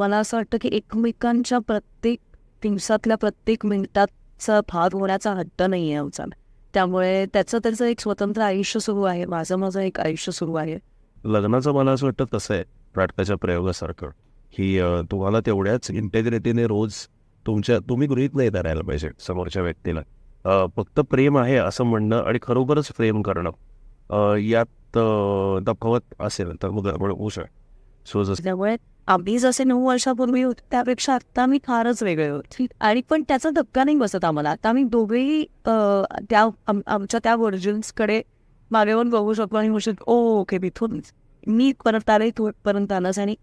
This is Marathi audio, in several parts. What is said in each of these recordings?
मला असं वाटतं की एकमेकांच्या प्रत्येक दिवसातल्या प्रत्येक मिनिटाचा भाग होण्याचा हट्ट नाही आहे आमचा. त्यामुळे त्याचं त्याचं एक स्वतंत्र आयुष्य सुरू आहे. माझं माझं एक आयुष्य सुरू आहे. लग्नाचं मला असं वाटतं कसं आहे नाटकाच्या प्रयोगासारखं. की तुम्हाला तेवढ्याच इंटेग्रिटीने रोज तुमच्या तुम्ही गृहित नाही धरायला पाहिजे समोरच्या व्यक्तीला. फक्त प्रेम आहे असं म्हणणं आणि खरोखरच प्रेम करणं यात तफावत असेल तर मग होऊ शकतो. सो त्यामुळे आम्ही जसे नऊ वर्षापूर्वी होतो त्यापेक्षा आता आम्ही फारच वेगळे होतो आणि पण त्याचा धक्का नाही बसत आम्हाला. आता आम्ही दोघेही त्या आम- आमच्या त्या व्हर्जन्सकडे मागे येऊन बघू शकतो आणि म्हणू शकतो ओ ओके तिथून मी परत आले तू परत आलास आणि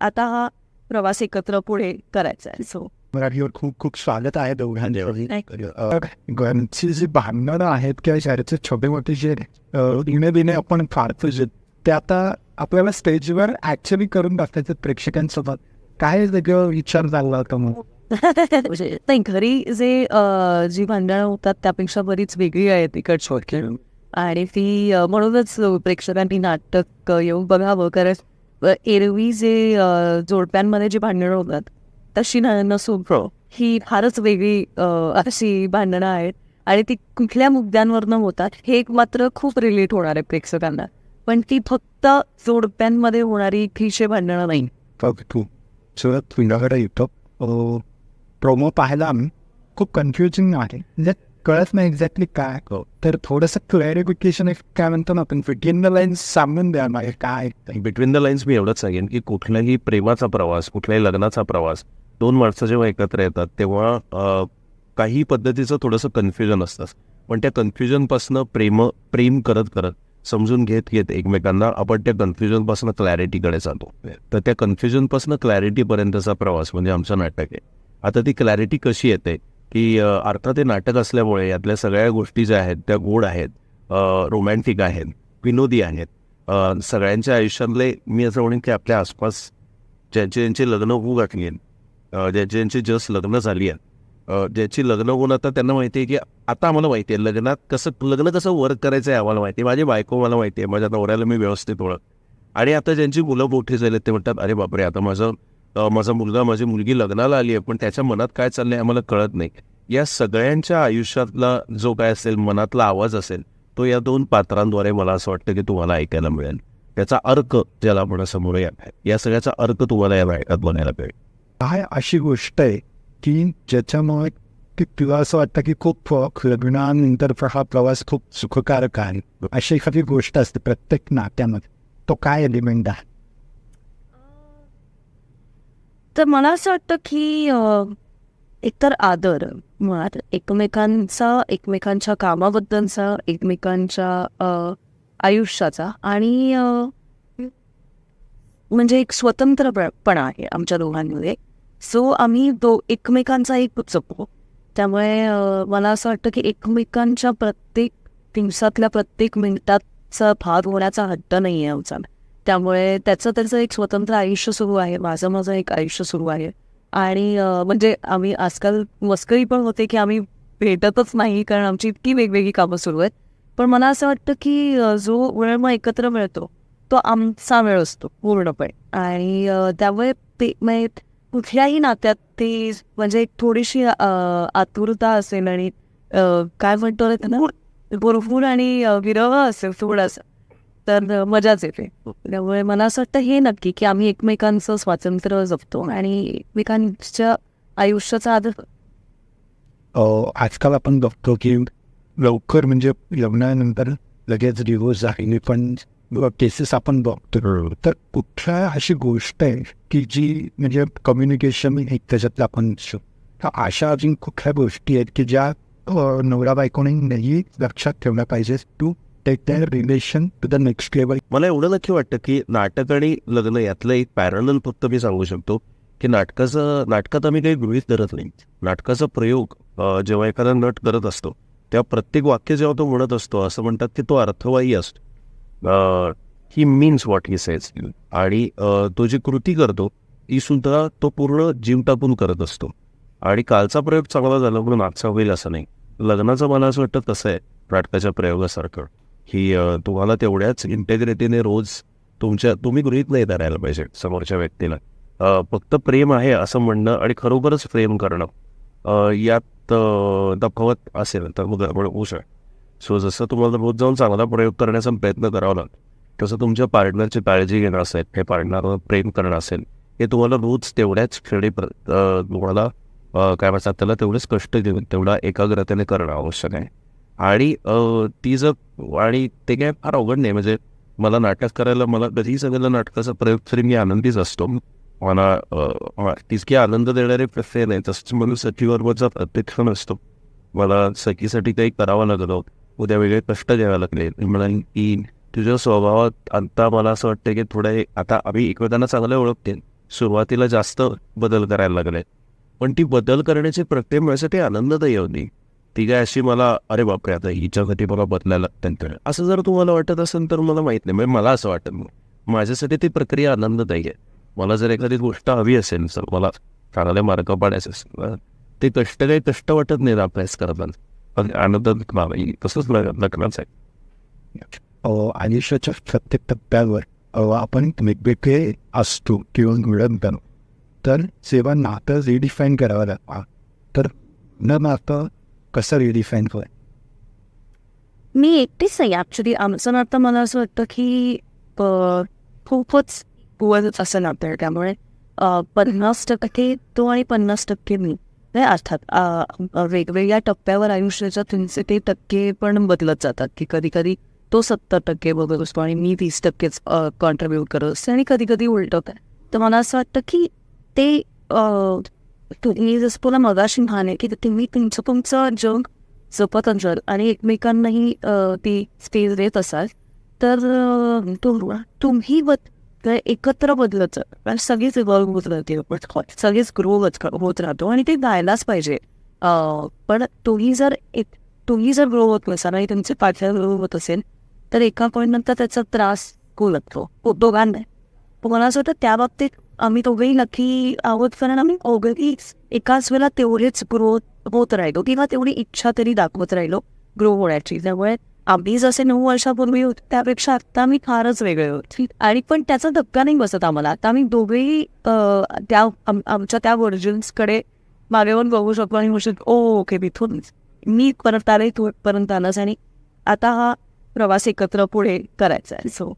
आता हा प्रवास एकत्र पुढे करायचा आहे. सो मराठीवर खूप खूप स्वागत आहे दोघांचे. जी भांडणं आहेत किंवा शहराचे छोटे मोठे जे आपण जे ते आता आपल्याला स्टेजवर ऍक्च्युली करून दाखवायचं प्रेक्षकांसोबत. काय वेगळं विचार झाला होता मग? म्हणजे नाही घरी जे जी भांडणं होतात त्यापेक्षा बरीच वेगळी आहेत इकडची आणि ती म्हणूनच प्रेक्षकांनी नाटक येऊन बघावं. कारण एरवी जे जोडप्यांमध्ये जी भांडणं होतात तशी न नसून ही. फारच वेगळी अशी भांडणं आहेत. आणि ती कुठल्या मुद्द्यांवरनं होतात हे एक मात्र खूप रिलेट होणार आहे प्रेक्षकांना. पण ती फक्त जोडप्यांमध्ये होणारी क्लिशे भांडणं नाही. तुझ्याकडे येतो प्रोमो पाहायला आम्ही खूप कन्फ्युजिंग आहे. म्हणजे कळत नाही एक्झॅक्टली काय. हो. तर थोडंसं क्लॅरिफिकेशन काय म्हणतो ना आपण फिटिंग द लाईन सांगून द्या मला काय. बिटवीन द लाईन्स मी एवढंच सांगेन की कुठल्याही प्रेमाचा प्रवास कुठल्याही लग्नाचा प्रवास दोन माणसं जेव्हा एकत्र येतात तेव्हा काही पद्धतीचं थोडंसं कन्फ्युजन असतं. पण त्या कन्फ्युजनपासनं प्रेम प्रेम करत करत समजून घेत घेत एकमेकांना आपण त्या कन्फ्युजनपासून क्लॅरिटीकडे जातो. तर त्या कन्फ्युजनपासून क्लॅरिटीपर्यंतचा प्रवास म्हणजे आमचं नाटक आहे. आता ती क्लॅरिटी कशी येते? की अर्थात हे नाटक असल्यामुळे यातल्या सगळ्या गोष्टी ज्या आहेत त्या गोड आहेत रोमॅन्टिक आहेत विनोदी आहेत. सगळ्यांच्या आयुष्यातले मी असं म्हणेन की आपल्या आसपास ज्यांचे ज्यांचे लग्न होऊ घातली आहेत ज्यांचे ज्यांचे जस्ट लग्न झाली आहेत ज्याची लग्न होऊन आता त्यांना माहिती आहे की आता आम्हाला माहिती आहे लग्नात कसं लग्न कसं वर्क करायचं आहे आम्हाला माहिती आहे. माझी बायको मला माहिती आहे माझ्या नवऱ्याला मी व्यवस्थित ओळख. आणि आता ज्यांची मुलं मोठी झाली ते म्हणतात अरे बापरे आता माझं माझा मुलगा माझी मुलगी लग्नाला आली आहे पण त्याच्या मनात काय चाललंय आम्हाला कळत नाही. या सगळ्यांच्या आयुष्यातला जो काय असेल मनातला आवाज असेल तो या दोन पात्रांद्वारे मला असं वाटतं की तुम्हाला ऐकायला मिळेल. त्याचा अर्क ज्याला आपण समोर या या सगळ्याचा अर्क तुम्हाला या नाटकात बनायला मिळेल. काय अशी गोष्ट आहे की ज्याच्यामुळे की तुला असं वाटतं की खूप अ, लग्नानंतर हा प्रवास खूप सुखकारक आहे अशी एखादी गोष्ट असते प्रत्येक नात्यामध्ये तो काय एलिमेंट आहे तर मला असं वाटतं की एकतर आदर मुळात एकमेकांचा एकमेकांच्या कामाबद्दलचा एकमेकांच्या आयुष्याचा आणि म्हणजे एक स्वतंत्रपणा आहे आमच्या दोघांमध्ये सो आम्ही दो एकमेकांचा एक जपतो. त्यामुळे मला असं वाटतं की एकमेकांच्या प्रत्येक दिवसातल्या प्रत्येक मिनिटाचा भाग होण्याचा हट्ट नाही आहे आमचा. त्यामुळे त्याचं त्याचं एक स्वतंत्र आयुष्य सुरू आहे. माझं माझं एक आयुष्य सुरू आहे. आणि म्हणजे आम्ही आजकाल मस्करी पण होते की आम्ही भेटतच नाही कारण आमची इतकी वेगवेगळी कामं सुरू आहेत. पण मला असं वाटतं की जो वेळ मग एकत्र मिळतो तो आमचा वेळ असतो पूर्णपणे. आणि त्यामुळे ते कुठल्याही नात्यात ते म्हणजे एक थोडीशी आतुरता असेल आणि काय म्हणतो रे त्यांना भरपूर आणि विरह असेल थोडासा तर मजाच येते. त्यामुळे मला असं वाटतं हे नक्की की आम्ही एकमेकांचं स्वातंत्र्य जपतो आणि एकमेकांच्या आयुष्याचा आदर आजकाल आपण बघतो की लवकर म्हणजे लग्नानंतर लगेच डिवोर्स झालेली पण केसेस आपण बघतो तर कुठल्या अशी गोष्ट आहे की जी म्हणजे कम्युनिकेशन एक त्याच्यातलं आपण तर अशा अजून कुठल्या गोष्टी आहेत की ज्या नवरा बायकोने नेहमी लक्षात ठेवल्या पाहिजे to take their relation to the next level मला एवढं नक्की वाटतं की नाटक आणि लग्न यातलं एक पॅरल फक्त मी सांगू शकतो की नाटकाचं नाटकात आम्ही काही गृहित धरत नाही. नाटकाचा प्रयोग जेव्हा एखादा नट करत असतो तेव्हा प्रत्येक वाक्य जेव्हा तो म्हणत असतो असं म्हणतात की तो अर्थवाही असतो. He means what he says आणि तो जी कृती करतो ती सुद्धा तो पूर्ण जीव टाकून करत असतो. आणि कालचा प्रयोग चांगला झाला म्हणून आजचा होईल असं नाही. लग्नाचं मला असं वाटतं कसं आहे नाटकाच्या प्रयोगासारखं. की तुम्हाला तेवढ्याच इंटेग्रिटीने रोज तुमच्या तुम्ही गृहित नाही धरायला पाहिजे समोरच्या व्यक्तीला. फक्त प्रेम आहे असं म्हणणं आणि खरोखरच प्रेम करणं. यात अ, तफावत असेल तर मग गडबड होऊ शकते. सो जसं तुम्हाला रोज जाऊन चांगला प्रयोग करण्याचा प्रयत्न करावा लागतो तसं तुमच्या पार्टनरची काळजी घेणं असेल हे पार्टनरवर प्रेम करणं असेल हे तुम्हाला रोज तेवढ्याच खेळी प्र तुम्हाला काय म्हणतात त्याला तेवढेच कष्ट देऊन तेवढा एकाग्रतेने करणं आवश्यक आहे. आणि ती जर आणि ते काय फार अवघड नाही म्हणजे मला नाटक करायला मला कधीही सांगितलं नाटकाचा प्रयोग तरी मी आनंदीच असतो. मला तितके आनंद देणारे प्रश्न नाही तसंच म्हणून सखीबरोबरचा प्रत्यक्ष नसतो. मला सखीसाठी काही करावं लागलं उद्या वेगळे कष्ट घ्यावे लागले. मी म्हणाल की तुझ्या स्वभावात आता मला असं वाटतं की थोडं हे- आता आम्ही एकमेकांना चांगलं ओळखते सुरुवातीला जास्त बदल करायला लागले. पण ती बदल करण्याची प्रत्येक माझ्यासाठी आनंददायी होती. ती काय अशी मला अरे बापरे आता हिच्यासाठी मला बदलायला लागतं असं जर तुम्हाला वाटत असेल तर मला माहीत नाही. म्हणजे मला असं वाटत माझ्यासाठी ती प्रक्रिया आनंददायी आहे. मला जर एखादी गोष्ट हवी असेल सर मला चांगले मार्क पाडायचे असेल ते कष्ट काही कष्ट वाटत नाही अभ्यास करताना. पण आनंद नाही तसंच लग्नाचं आहे आयुष्याच्या प्रत्येक टप्प्यावर आपण वेगवेगळे असतो किंवा मिळत जातो तर जेव्हा नातं रिडिफाईन करावं लागतं तर न नातं कसं रिडिफाईन होय मी एकटीच नाही ॲक्च्युली आमचं नातं मला असं वाटतं की खूपच पुवत असं नातं आहे त्यामुळे पन्नास टक्के तो आणि पन्नास टक्के मी नाही अर्थात वेगवेगळ्या टप्प्यावर आयुष्याच्या तुमचे ते टक्के पण बदलत जातात की कधी कधी तो सत्तर टक्के बघत असतो आणि मी तीस टक्केच कॉन्ट्रीब्यूट करत असते आणि कधी कधी उलटत आहे तर मला असं वाटतं की ते तुम्ही जसं पुन्हा मगाशी म्हणाले की तुम्ही तुमचं तुमचं जग जपत असाल आणि एकमेकांनाही ती स्पेस देत असाल तर तुम्ही बद तर एकत्र बदलत. जातात सगळीच इव्हॉल्व होत राहते. सगळेच ग्रो होत होत राहतो. आणि ते गायलाच पाहिजे. पण तुम्ही जर एक तुम्ही जर ग्रो होत नसाल आणि तुमचे पाठ्या ग्रो होत असेल तर एका पॉईंट नंतर त्याचा त्रास होऊ लागतो. हो, दोघांना. मला असं वाटतं त्या बाबतीत आम्ही दोघेही नक्की आहोत कारण आम्ही दोघेही एकाच वेळेला तेवढेच ग्रो होत राहिलो. किंवा तेवढी इच्छा तरी दाखवत राहिलो ग्रो होण्याची. त्यामुळे आम्ही जसे नऊ वर्षापूर्वी होतो त्यापेक्षा आत्ता आम्ही फारच वेगळे होत आणि पण त्याचा धक्का नाही बसत आम्हाला. आता आम्ही दोघेही त्या आमच्या त्या व्हर्जन्सकडे मागेवर बघू शकतो आणि म्हणू शकतो ओ ओके तिथून मी परत आले तू परत आलास आणि आता हा प्रवास एकत्र पुढे करायचा आहे. सो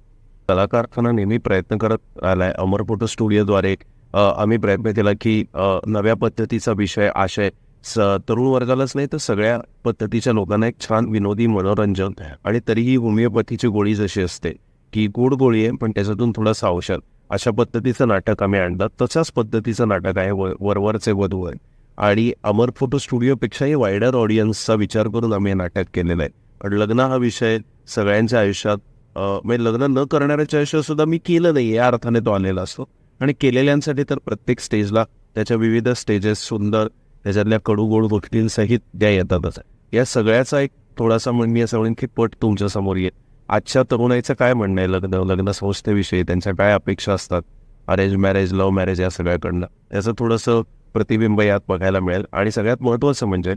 कलाकारखाना नेहमी प्रयत्न करत आलाय. अमरपोटो स्टुडिओद्वारे आम्ही प्रयत्न केला की नव्या पद्धतीचा विषय आशय स तरुण वर्गालाच नाही तर सगळ्या पद्धतीच्या लोकांना एक छान विनोदी मनोरंजन आणि तरीही होमिओपॅथीची गोळी जशी असते की गोड गोळी आहे पण त्याच्यातून थोडंसं औषध. अशा पद्धतीचं नाटक आम्ही आणलं. तशाच पद्धतीचं नाटक आहे व वरवरचे वधू आहे. आणि अमर फोटो स्टुडिओपेक्षाही वायडर ऑडियन्सचा विचार करून आम्ही हे नाटक केलेलं आहे. पण लग्न हा विषय सगळ्यांच्या आयुष्यात म्हणजे लग्न न करणाऱ्याच्या आयुष्यात सुद्धा मी केलं नाही या अर्थाने तो आलेला असतो. आणि केलेल्यांसाठी तर प्रत्येक स्टेजला त्याच्या विविध स्टेजेस सुंदर त्याच्यातल्या कडू गोड गोष्टींसहित त्या येतातच. या सगळ्याचा एक थोडासा म्हण मी असं म्हणेन की पट तुमच्यासमोर येईल. आजच्या तरुणाईचं काय म्हणणं आहे? लग्न लग्न संस्थेविषयी त्यांच्या काय अपेक्षा असतात? अरेंज मॅरेज लव्ह मॅरेज या सगळ्याकडनं. याचं थोडंसं प्रतिबिंब यात बघायला मिळेल. आणि सगळ्यात महत्त्वाचं म्हणजे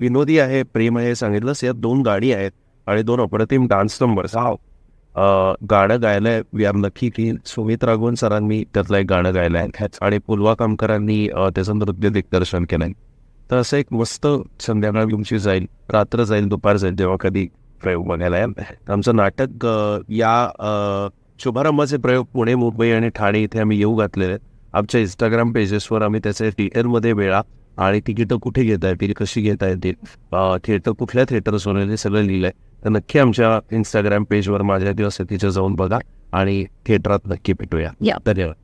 विनोदी आहे प्रेम आहे सांगितलंस सांगितलंच यात दोन गाडी आहेत आणि दोन अप्रतिम डान्स नंबर्स. गाणं गायलंय वी आर लकी की सुमित राघवन सरांनी त्यातलं एक गाणं गायलं आहे आणि पुलवा कामकरांनी त्याचं नृत्य दिग्दर्शन केलंय. तर असं एक मस्त संध्याकाळ तुमची जाईल रात्र जाईल दुपार जाईल जेव्हा कधी प्रयोग बघायला याल. आमचं नाटक या शुभारंभाचे प्रयोग पुणे मुंबई आणि ठाणे इथे आम्ही येऊ घातलेले आहेत. आमच्या इंस्टाग्राम पेजेसवर आम्ही त्याचे थिएटरमध्ये वेळा आणि तिकीटं कुठे घेता येतील कशी घेता येतील थिएटर कुठल्या थिएटर्सवर आहे हे सगळं लिहिलं आहे तर नक्की आमच्या इंस्टाग्राम पेजवर माझ्या दिवस तिथे जाऊन बघा आणि थिएटरात नक्की भेटूया या. धन्यवाद